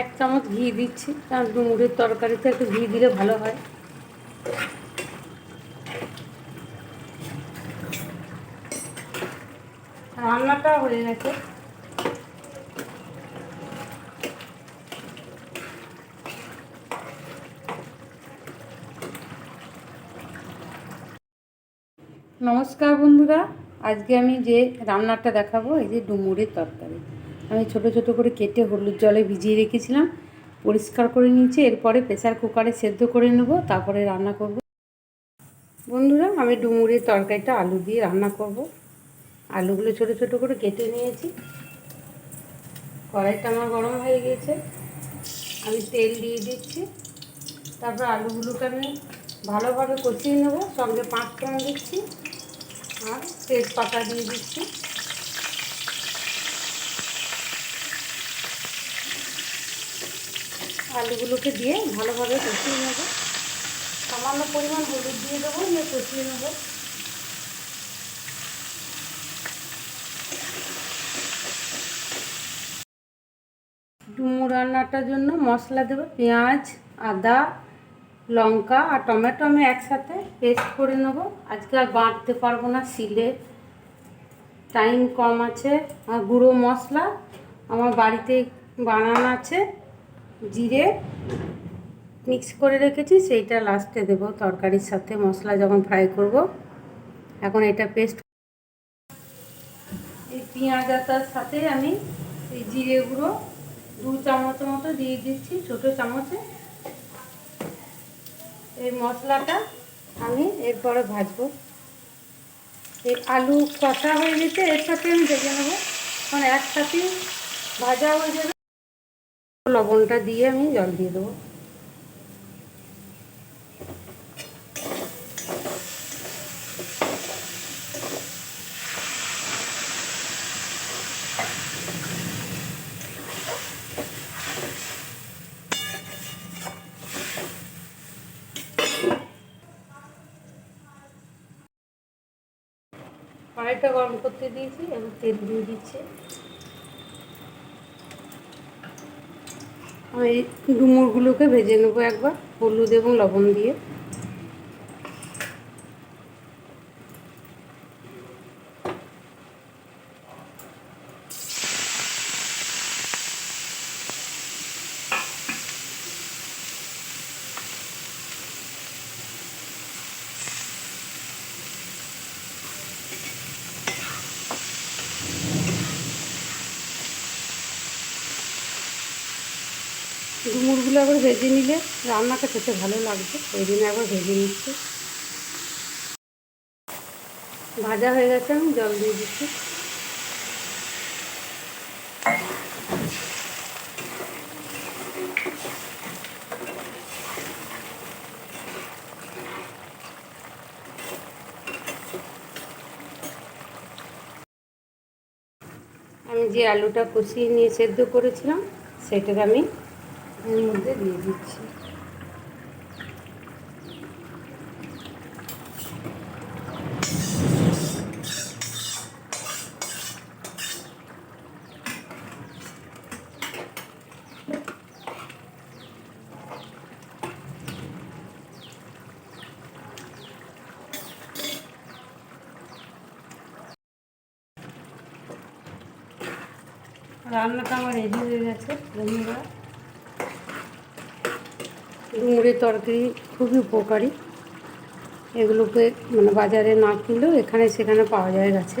এক চামচ ঘি দিচ্ছি। কারণ ডুমুরের তরকারিতে একটু ঘি দিলে ভালো হয়। রান্নাটা হয়ে গেছে। নমস্কার বন্ধুরা, আজকে আমি যে রান্নাটা দেখাবো, এই যে ডুমুরের তরকারি। আমি ছোট ছোট করে কেটে হলুদ জলে ভিজিয়ে রেখেছিলাম, পরিষ্কার করে নিয়েছি, এরপরে প্রেসার কুকারে সেদ্ধ করে নেব, তারপরে রান্না করব। বন্ধুরা, আমি ডুমুরের তরকারিটা আলু দিয়ে রান্না করব। আলুগুলো ছোট ছোট করে কেটে নিয়েছি। কড়াইটা আমার গরম হয়ে গেছে। আমি তেল দিয়ে দিচ্ছি। তারপর আলুগুলোকে আমি ভালোভাবে কষিয়ে নেব। সঙ্গে পাঁচ ফোড়ন দিচ্ছি। আর তেজপাতা দিয়ে দিচ্ছি। আলুগুলোকে দিয়ে ভালোভাবে কষিয়ে নেব। সামান্য পরিমাণ হলুদ দিয়ে দেবো, দিয়ে কষিয়ে নেব। ডুমো রান্নাটার জন্য মশলা দেবো পেঁয়াজ, আদা, লঙ্কা আর টমেটো আমি একসাথে পেস্ট করে নেব। আজকে আর বাঁটতে পারব না শিলে। টাইম কম আছে। আর গুঁড়ো মশলা আমার বাড়িতে বানানো আছে। জিরে মিক্স করে রেখেছি, সেইটা লাস্টে দেব তরকারির সাথে। মশলা যখন ফ্রাই করব, এখন এটা পেস্ট এই পেঁয়াজ আদার সাথে আমি এই জিরে গুঁড়ো দু চামচ মতো দিয়ে দিচ্ছি, ছোটো চামচে। এই মশলাটা আমি এরপরে ভাজবো। এই আলু কষা হয়ে গেছে, এর সাথে আমি ভেজে নেব। কারণ একসাথে ভাজা হয়ে যাবে। লবণটা দিয়ে আমি জল দিয়ে দেবো। কড়াইটা গরম করতে দিয়েছি এবং তেল দিয়ে দিচ্ছি। আমি ডুমুরগুলোকে ভেজে নেব একবার হলুদ এবং লবণ দিয়ে। ডুমুরগুলো একবার ভেজে নিলে রান্নাটা খেতে ভালো লাগবে, ওই জন্য একবার ভেজে নিচ্ছি। ভাজা হয়ে গেছে, আমি জল দিয়ে দিচ্ছি। আমি যে আলুটা কষিয়ে নিয়ে সেদ্ধ করেছিলাম, সেটাকে আমি এর মধ্যে দিয়ে দিচ্ছি। রান্নাটা আমার রেডি হয়ে গেছে বন্ধুরা ডুমুরের তরকারি খুবই উপকারী। এগুলোকে মানে বাজারে না কিনলেও এখানে সেখানে পাওয়া যায় গাছে।